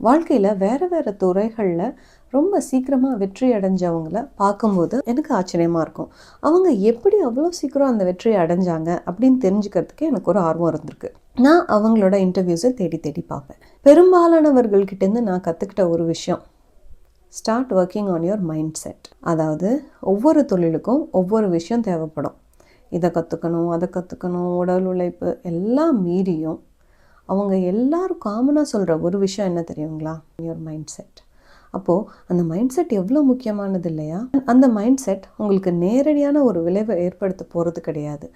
வாழ்க்கையில் வேறு வேறு துறைகளில் ரொம்ப சீக்கிரமாக வெற்றி அடைஞ்சவங்கள பார்க்கும்போது எனக்கு ஆச்சரியமாக இருக்கும். அவங்க எப்படி அவ்வளோ சீக்கிரம் அந்த வெற்றியை அடைஞ்சாங்க அப்படின்னு தெரிஞ்சுக்கிறதுக்கு எனக்கு ஒரு ஆர்வம் இருந்திருக்கு. நான் அவங்களோட இன்டர்வியூஸை தேடி தேடி பார்ப்பேன். பெரும்பாலானவர்கள்கிட்டேருந்து நான் கற்றுக்கிட்ட ஒரு விஷயம் start working on your mindset அதாவது ஒவ்வொரு தொழிலுக்கும் ஒவ்வொரு விஷயம் தேவைப்படும். இதை கற்றுக்கணும் அதை கற்றுக்கணும் உடல் உழைப்பு எல்லாம் மீறியும் அவங்க எல்லாரும் காமனாக சொல்கிற ஒரு விஷயம் என்ன தெரியுங்களா? யுவர் மைண்ட் செட் அப்போது அந்த மைண்ட் செட் எவ்வளோ முக்கியமானது இல்லையா? அந்த மைண்ட் செட் உங்களுக்கு நேரடியான ஒரு விளைவை ஏற்படுத்த போகிறது கிடையாது.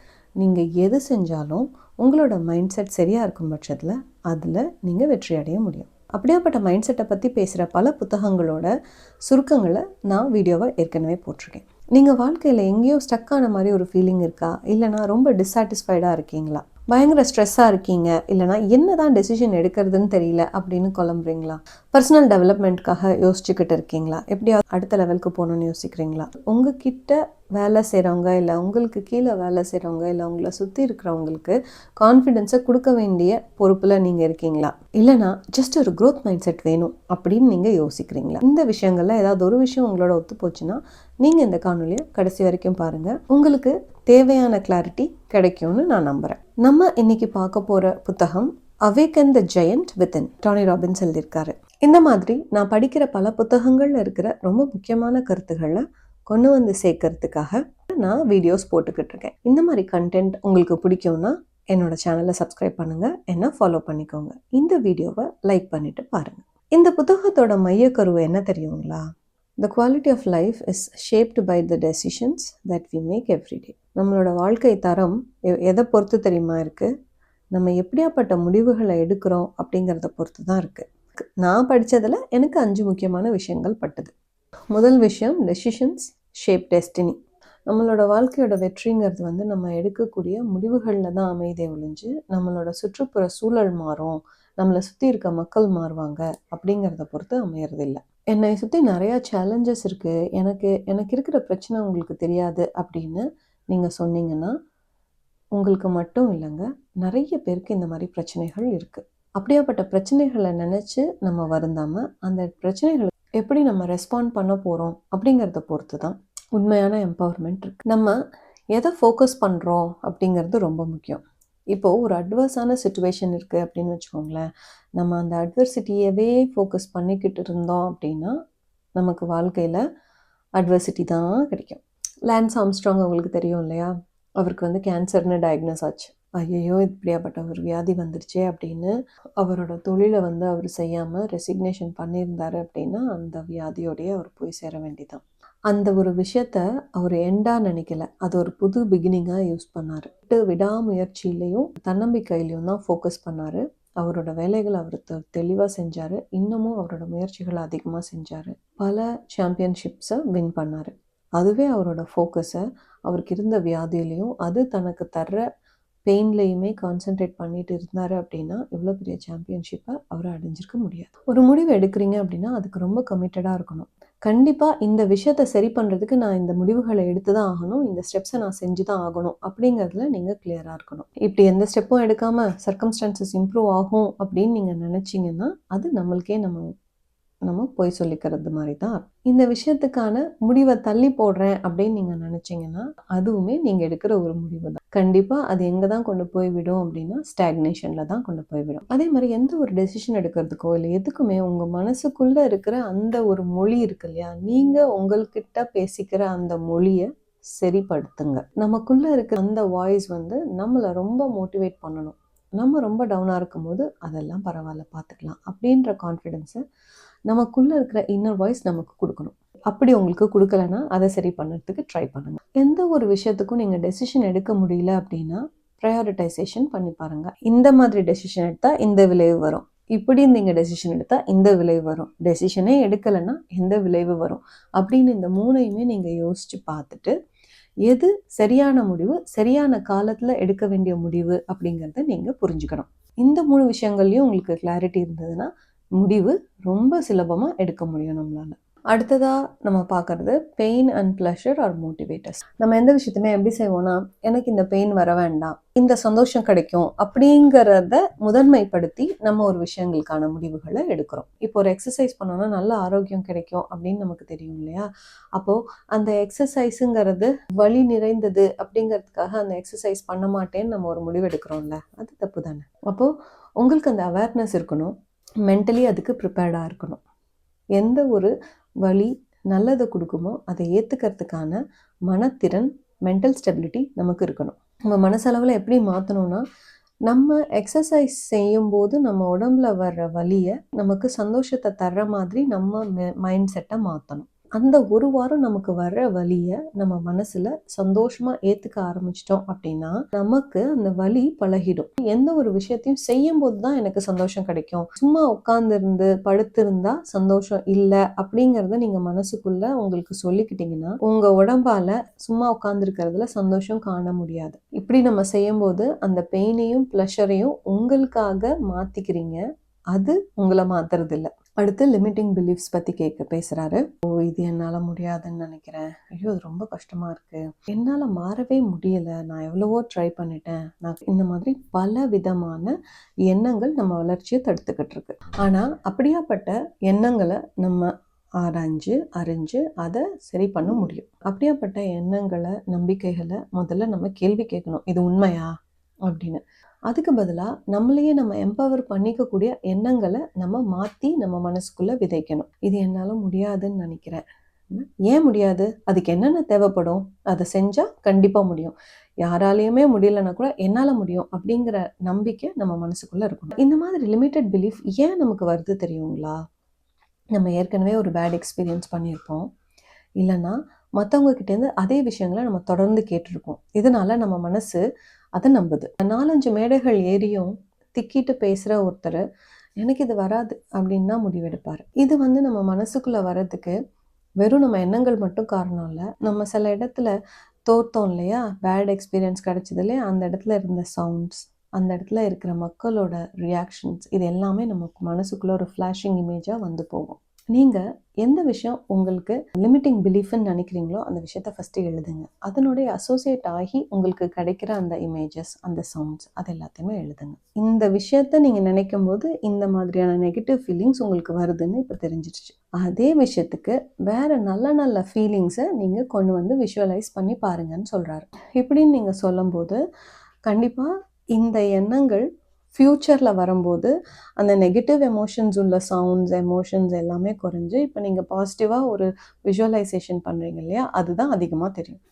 நீங்கள் எது செஞ்சாலும் உங்களோட மைண்ட் செட் சரியாக இருக்கும் பட்சத்தில் அதில் நீங்கள் வெற்றி அடைய முடியும். அப்படியாப்பட்ட மைண்ட் செட்டை பற்றி பேசுகிற பல புத்தகங்களோட சுருக்கங்களை நான் வீடியோவை ஏற்கனவே போட்டிருக்கேன். நீங்கள் வாழ்க்கையில் எங்கேயோ ஸ்டக் ஆன மாதிரி ஒரு ஃபீலிங் இருக்கா? இல்லைனா ரொம்ப டிஸாட்டிஸ்ஃபைடாக இருக்கீங்களா? பயங்கர ஸ்ட்ரெஸ்ஸாக இருக்கீங்க. இல்லைனா என்ன தான் டெசிஷன் எடுக்கிறதுன்னு தெரியல அப்படின்னு குழம்புறீங்களா? பர்சனல் டெவலப்மெண்ட்காக யோசிச்சுக்கிட்டு இருக்கீங்களா? எப்படியாவது அடுத்த லெவலுக்கு போகணுன்னு யோசிக்கிறீங்களா? உங்ககிட்ட வேலை செய்கிறவங்க இல்லை உங்களுக்கு கீழே வேலை செய்கிறவங்க இல்லை உங்களை சுற்றி இருக்கிறவங்களுக்கு கான்ஃபிடென்ஸை கொடுக்க வேண்டிய பொறுப்பில் நீங்கள் இருக்கீங்களா? இல்லைனா ஜஸ்ட் ஒரு க்ரோத் மைண்ட் செட் வேணும் அப்படின்னு நீங்கள் யோசிக்கிறீங்களா? இந்த விஷயங்களில் ஏதாவது ஒரு விஷயம் உங்களோட ஒத்து போச்சுன்னா நீங்கள் இந்த காணொலியை கடைசி வரைக்கும் பாருங்கள் உங்களுக்கு தேவையான கிளாரிட்டி கிடைக்கும்னு நான் நம்புகிறேன் நம்ம இன்னைக்கு பார்க்க போகிற புத்தகம் Awaken the Giant Within Tony Robbins எழுதியிருக்காரு. இந்த மாதிரி நான் படிக்கிற பல புத்தகங்களில் இருக்கிற ரொம்ப முக்கியமான கருத்துக்களை கொண்டு வந்து சேர்க்கறதுக்காக நான் வீடியோஸ் போட்டுக்கிட்டு இருக்கேன். இந்த மாதிரி கண்டென்ட் உங்களுக்கு பிடிக்கும்னா என்னோட சேனலை சப்ஸ்கிரைப் பண்ணுங்க என்ன ஃபாலோ பண்ணிக்கோங்க. இந்த வீடியோவை லைக் பண்ணிட்டு பாருங்க. இந்த புத்தகத்தோட மையக்கருவு என்ன தெரியுங்களா? The quality of life is shaped by the decisions that we make everyday நம்மளோட வாழ்க்கை தரம் எ- எதை பொறுத்து தெரியுமா இருக்குது நம்ம எப்படியாப்பட்ட முடிவுகளை எடுக்கிறோம் அப்படிங்கிறத பொறுத்து தான் இருக்குது நான் படித்ததில் எனக்கு அஞ்சு முக்கியமான விஷயங்கள் பட்டது. முதல் விஷயம் டெசிஷன்ஸ் ஷேப் டெஸ்டினி நம்மளோட வாழ்க்கையோட வெற்றிங்கிறது வந்து நம்ம எடுக்கக்கூடிய முடிவுகளில் தான் அமைதியை ஒழிஞ்சு நம்மளோட சுற்றுப்புற சூழல் மாறும் நம்மளை சுற்றி இருக்க மக்கள் மாறுவாங்க அப்படிங்கிறத பொறுத்து அமையறதில்ல. என்னை சுற்றி நிறையா சேலஞ்சஸ் இருக்குது எனக்கு எனக்கு இருக்கிற பிரச்சனை உங்களுக்கு தெரியாது அப்படின்னு நீங்கள் சொன்னீங்கன்னா உங்களுக்கு மட்டும் இல்லைங்க. நிறைய பேருக்கு இந்த மாதிரி பிரச்சனைகள் இருக்குது அப்படியாப்பட்ட பிரச்சனைகளை நினச்சி நம்ம வருந்தாமல் அந்த பிரச்சனைகளை எப்படி நம்ம ரெஸ்பாண்ட் பண்ண போகிறோம் அப்படிங்கிறத பொறுத்து தான் உண்மையான எம்பவர்மெண்ட் இருக்குது நம்ம எதை ஃபோக்கஸ் பண்ணுறோம் அப்படிங்கிறது ரொம்ப முக்கியம். இப்போது ஒரு அட்வர்ஸான சுச்சுவேஷன் இருக்குது அப்படின்னு வச்சுக்கோங்களேன். நம்ம அந்த அட்வர்சிட்டியவே ஃபோக்கஸ் பண்ணிக்கிட்டு இருந்தோம் அப்படின்னா நமக்கு வாழ்க்கையில் அட்வர்சிட்டி தான் கிடைக்கும். லேன்ஸ் ஆம்ஸ்ட்ராங் அவங்களுக்கு தெரியும் இல்லையா? அவருக்கு வந்து கேன்சர்னு டயக்னோஸ் ஆச்சு. ஐயையோ இப்படியாப்பட்ட ஒரு வியாதி வந்துருச்சே அப்படின்னு அவரோட தொழிலை வந்து அவர் செய்யாமல் ரெசிக்னேஷன் பண்ணியிருந்தாரு அப்படின்னா அந்த வியாதியோடையே அவர் போய் சேர வேண்டிதான். அந்த ஒரு விஷயத்த அவர் எண்டாக நினைக்கல. அது ஒரு புது பிகினிங்காக யூஸ் பண்ணார். விடாமுயற்சியிலையும் தன்னம்பிக்கையிலையும் தான் ஃபோக்கஸ் பண்ணார். அவரோட வேலைகளை அவர் தெளிவாக செஞ்சார். இன்னமும் அவரோட முயற்சிகளை அதிகமாக செஞ்சார். பல சாம்பியன்ஷிப்ஸை வின் பண்ணார். அதுவே அவரோட ஃபோக்கஸை அவருக்கு இருந்த வியாதியிலையும் அது தனக்கு தர்ற பெயின்லையுமே கான்சென்ட்ரேட் பண்ணிட்டு இருந்தார் அப்படின்னா இவ்வளோ பெரிய சாம்பியன்ஷிப்பை அவர் அடைஞ்சிருக்க முடியாது. ஒரு முடிவு எடுக்கிறீங்க அப்படின்னா அதுக்கு ரொம்ப கமிட்டடாக இருக்கணும். கண்டிப்பாக இந்த விஷயத்தை சரி பண்ணுறதுக்கு நான் இந்த முடிவுகளை எடுத்து தான் ஆகணும். இந்த ஸ்டெப்ஸை நான் செஞ்சு தான் ஆகணும் அப்படிங்கிறதுல நீங்கள் கிளியராக இருக்கணும். இப்படி எந்த ஸ்டெப்பும் எடுக்காமல் சர்க்கம்ஸ்டான்சஸ் இம்ப்ரூவ் ஆகும் அப்படின்னு நீங்கள் நினச்சிங்கன்னா அது நம்மளுக்கே நம்ம நம்ம பொய் சொல்லிக்கிறது மாதிரி தான் இந்த விஷயத்துக்கான முடிவை தள்ளி போடுறேன் அப்படின்னு நீங்கள் நினச்சிங்கன்னா அதுவுமே நீங்கள் எடுக்கிற ஒரு முடிவு தான் கண்டிப்பாக அது எங்கே தான் கொண்டு போய் விடும் அப்படின்னா ஸ்டாக்னேஷனில் தான் கொண்டு போய் விடும். அதே மாதிரி எந்த ஒரு டெசிஷன் எடுக்கிறதுக்கோ இல்லை எதுக்குமே உங்கள் மனசுக்குள்ளே இருக்கிற அந்த ஒரு மொழி இருக்கு இல்லையா நீங்கள் உங்கள்கிட்ட பேசிக்கிற அந்த மொழியை சரிப்படுத்துங்க. நமக்குள்ளே இருக்கிற அந்த வாய்ஸ் வந்து நம்மளை ரொம்ப மோட்டிவேட் பண்ணணும். நம்ம ரொம்ப டவுனாக இருக்கும்போது அதெல்லாம் பரவாயில்ல பார்த்துக்கலாம் அப்படின்ற கான்ஃபிடென்ஸை நமக்குள்ளே இருக்கிற இன்னர் வாய்ஸ் நமக்கு கொடுக்கணும். அப்படி உங்களுக்கு கொடுக்கலன்னா அதை சரி பண்ணுறதுக்கு ட்ரை பண்ணுங்கள் எந்த ஒரு விஷயத்துக்கும் நீங்கள் டெசிஷன் எடுக்க முடியல அப்படின்னா ப்ரையாரிட்டைசேஷன் பண்ணி பாருங்கள் இந்த மாதிரி டெசிஷன் எடுத்தால் இந்த விளைவு வரும். இப்படி நீங்கள் டெசிஷன் எடுத்தால் இந்த விளைவு வரும். டெசிஷனே எடுக்கலைன்னா எந்த விளைவு வரும்? அப்படின்னு இந்த மூணையுமே நீங்கள் யோசித்து பார்த்துட்டு எது சரியான முடிவு சரியான காலத்தில் எடுக்க வேண்டிய முடிவு அப்படிங்கிறத நீங்கள் புரிஞ்சுக்கணும். இந்த மூணு விஷயங்கள்லையும் உங்களுக்கு கிளாரிட்டி இருந்ததுன்னா முடிவு ரொம்ப சுலபமாக எடுக்க முடியும் நம்மளால. அடுத்ததாக நம்ம பார்க்குறது pain and pleasure are motivators நம்ம எந்த விஷயத்தையுமே எப்படி செய்வோம்னா எனக்கு இந்த பெயின் வர வேண்டாம் இந்த சந்தோஷம் கிடைக்கும் அப்படிங்கிறத முதன்மைப்படுத்தி நம்ம ஒரு விஷயங்களுக்கான முடிவுகளை எடுக்கிறோம். இப்போ ஒரு எக்ஸசைஸ் பண்ணோம்னா நல்ல ஆரோக்கியம் கிடைக்கும் அப்படின்னு நமக்கு தெரியும் இல்லையா? அப்போது அந்த எக்ஸசைஸுங்கிறது வழி நிறைந்தது அப்படிங்கிறதுக்காக அந்த எக்ஸசைஸ் பண்ண மாட்டேன்னு நம்ம ஒரு முடிவு எடுக்கிறோம்ல அது தப்பு தானே அப்போது உங்களுக்கு அந்த அவேர்னஸ் இருக்கணும். மென்டலி அதுக்கு ப்ரிப்பேர்டாக இருக்கணும். எந்த ஒரு வழி நல்லதை கொடுக்குமோ அதை ஏற்றுக்கிறதுக்கான மனத்திறன் மென்டல் ஸ்டெபிலிட்டி நமக்கு இருக்கணும். நம்ம மனசளவில் எப்படி மாற்றணும்னா நம்ம எக்ஸசைஸ் செய்யும்போது நம்ம உடம்புல வர்ற வலியை நமக்கு சந்தோஷத்தை தர்ற மாதிரி நம்ம மைண்ட் செட்டை மாற்றணும் அந்த ஒரு வாரம் நமக்கு வர்ற வலியை நம்ம மனசில் சந்தோஷமாக ஏற்றுக்க ஆரம்பிச்சிட்டோம் அப்படின்னா நமக்கு அந்த வலி பழகிடும். எந்த ஒரு விஷயத்தையும் செய்யும் போது தான் எனக்கு சந்தோஷம் கிடைக்கும். சும்மா உட்காந்துருந்து படுத்திருந்தா சந்தோஷம் இல்லை அப்படிங்கிறத நீங்கள் மனசுக்குள்ள உங்களுக்கு சொல்லிக்கிட்டீங்கன்னா உங்கள் உடம்பால சும்மா உட்காந்துருக்கிறதுல சந்தோஷம் காண முடியாது. இப்படி நம்ம செய்யும்போது அந்த பெயினையும் ப்ளஷரையும் உங்களுக்காக மாற்றிக்கிறீங்க அது உங்களை மாத்துறது இல்லை அடுத்து லிமிட்டிங் பிலீஃப்ஸ் பற்றி கேட்க பேசுகிறாரு ஓ இது என்னால் முடியாதுன்னு நினைக்கிறேன். ஐயோ அது ரொம்ப கஷ்டமாக இருக்குது என்னால் மாறவே முடியலை. நான் எவ்வளவோ ட்ரை பண்ணிட்டேன். நான் இந்த மாதிரி பல விதமான எண்ணங்கள் நம்ம வளர்ச்சியை தடுத்துக்கிட்டு இருக்கு. ஆனால் அப்படியாப்பட்ட எண்ணங்களை நம்ம ஆராய்ஞ்சு அறிஞ்சு அதை சரி பண்ண முடியும். அப்படியாப்பட்ட எண்ணங்களை நம்பிக்கைகளை முதல்ல நம்ம கேள்வி கேட்கணும். இது உண்மையா? அப்படின்னு. அதுக்கு பதிலாக நம்மளையே நம்ம எம்பவர் பண்ணிக்கக்கூடிய எண்ணங்களை நம்ம மாற்றி நம்ம மனசுக்குள்ளே விதைக்கணும். இது என்னால் முடியாதுன்னு நினைக்கிறேன். ஏன் முடியாது? அதுக்கு என்னென்ன தேவைப்படும்? அதை செஞ்சால் கண்டிப்பாக முடியும். யாராலையுமே முடியலன்னா கூட என்னால் முடியும் அப்படிங்கிற நம்பிக்கை நம்ம மனசுக்குள்ளே இருக்கணும். இந்த மாதிரி லிமிட்டட் பிலீஃப் ஏன் நமக்கு வருது தெரியுங்களா? நம்ம ஏற்கனவே ஒரு பேட் எக்ஸ்பீரியன்ஸ் பண்ணியிருப்போம். இல்லைன்னா மற்றவங்க கிட்டேருந்து அதே விஷயங்களை நம்ம தொடர்ந்து கேட்டிருக்கோம். இதனால் நம்ம மனசு அதை நம்புது. நாலஞ்சு மேடைகள் ஏறியும் திக்கிட்டு பேசுகிற ஒருத்தர் எனக்கு இது வராது அப்படின்னு தான் முடிவெடுப்பார். இது வந்து நம்ம மனசுக்குள்ளே வர்றதுக்கு வெறும் நம்ம எண்ணங்கள் மட்டும் காரணம் இல்லை. நம்ம சில இடத்துல தோற்றோம் இல்லையா? பேட் எக்ஸ்பீரியன்ஸ் கிடச்சது இல்லையா? அந்த இடத்துல இருந்த சவுண்ட்ஸ் அந்த இடத்துல இருக்கிற மக்களோட ரியாக்ஷன்ஸ் இது எல்லாமே நமக்கு மனசுக்குள்ளே ஒரு ஃப்ளாஷிங் இமேஜாக வந்து போகும். நீங்கள் எந்த விஷயம் உங்களுக்கு லிமிட்டிங் பிலீஃப்னு நினைக்கிறீங்களோ அந்த விஷயத்த ஃபஸ்ட்டு எழுதுங்க. அதனுடைய அசோசியேட் ஆகி உங்களுக்கு கிடைக்கிற அந்த இமேஜஸ் அந்த சவுண்ட்ஸ் அது எல்லாத்தையுமே எழுதுங்க. இந்த விஷயத்த நீங்கள் நினைக்கும் போது இந்த மாதிரியான நெகட்டிவ் ஃபீலிங்ஸ் உங்களுக்கு வருதுன்னு இப்போ தெரிஞ்சிடுச்சு அதே விஷயத்துக்கு வேற நல்ல நல்ல ஃபீலிங்ஸை நீங்கள் கொண்டு வந்து விஷுவலைஸ் பண்ணி பாருங்கன்னு சொல்கிறாரு இப்படின்னு நீங்கள் சொல்லும்போது கண்டிப்பாக இந்த எண்ணங்கள் ஃப்யூச்சரில் வரும்போது அந்த நெகட்டிவ் எமோஷன்ஸ் உள்ள சவுண்ட்ஸ் எமோஷன்ஸ் எல்லாமே குறைஞ்சி இப்போ நீங்கள் பாசிட்டிவாக ஒரு விஷுவலைசேஷன் பண்ணுறீங்க இல்லையா அதுதான் அதிகமாக தெரியும்.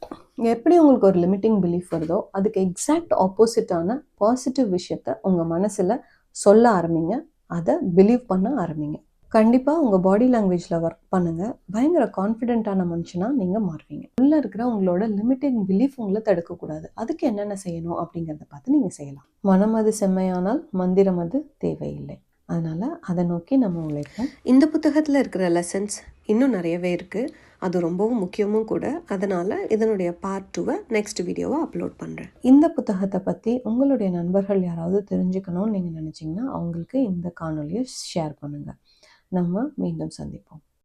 எப்படி உங்களுக்கு ஒரு லிமிட்டிங் பிலீஃப் வருதோ அதுக்கு எக்ஸாக்ட் ஆப்போசிட்டான பாசிட்டிவ் விஷயத்த உங்கள் மனசில் சொல்ல ஆரம்பிங்க அதை பிலீவ் பண்ண ஆரம்பிங்க. கண்டிப்பாக உங்கள் பாடி லாங்குவேஜில் ஒர்க் பண்ணுங்கள் பயங்கர கான்ஃபிடென்ட்டான மனுஷனாக நீங்கள் மாறுவீங்க. உள்ளே இருக்கிற உங்களோட லிமிட்டிங் பிலீஃப் உங்களை தடுக்கக்கூடாது. அதுக்கு என்னென்ன செய்யணும் அப்படிங்கிறத பார்த்து நீங்கள் செய்யலாம். மனம் அது செம்மையானால் மந்திரம் அது தேவையில்லை. அதனால் அதை நோக்கி நம்ம உழைப்போம். இந்த புத்தகத்தில் இருக்கிற லெசன்ஸ் இன்னும் நிறையவே இருக்குது அது ரொம்பவும் முக்கியமும் கூட. அதனால் இதனுடைய பார்ட் டூவை நெக்ஸ்ட் வீடியோவை அப்லோட் பண்ணுறேன் இந்த புத்தகத்தை பற்றி உங்களுடைய நண்பர்கள் யாராவது தெரிஞ்சுக்கணும்னு நீங்கள் நினச்சிங்கன்னா அவங்களுக்கு இந்த காணொலியை ஷேர் பண்ணுங்கள் நம்ம மீண்டும் சந்திப்போம்.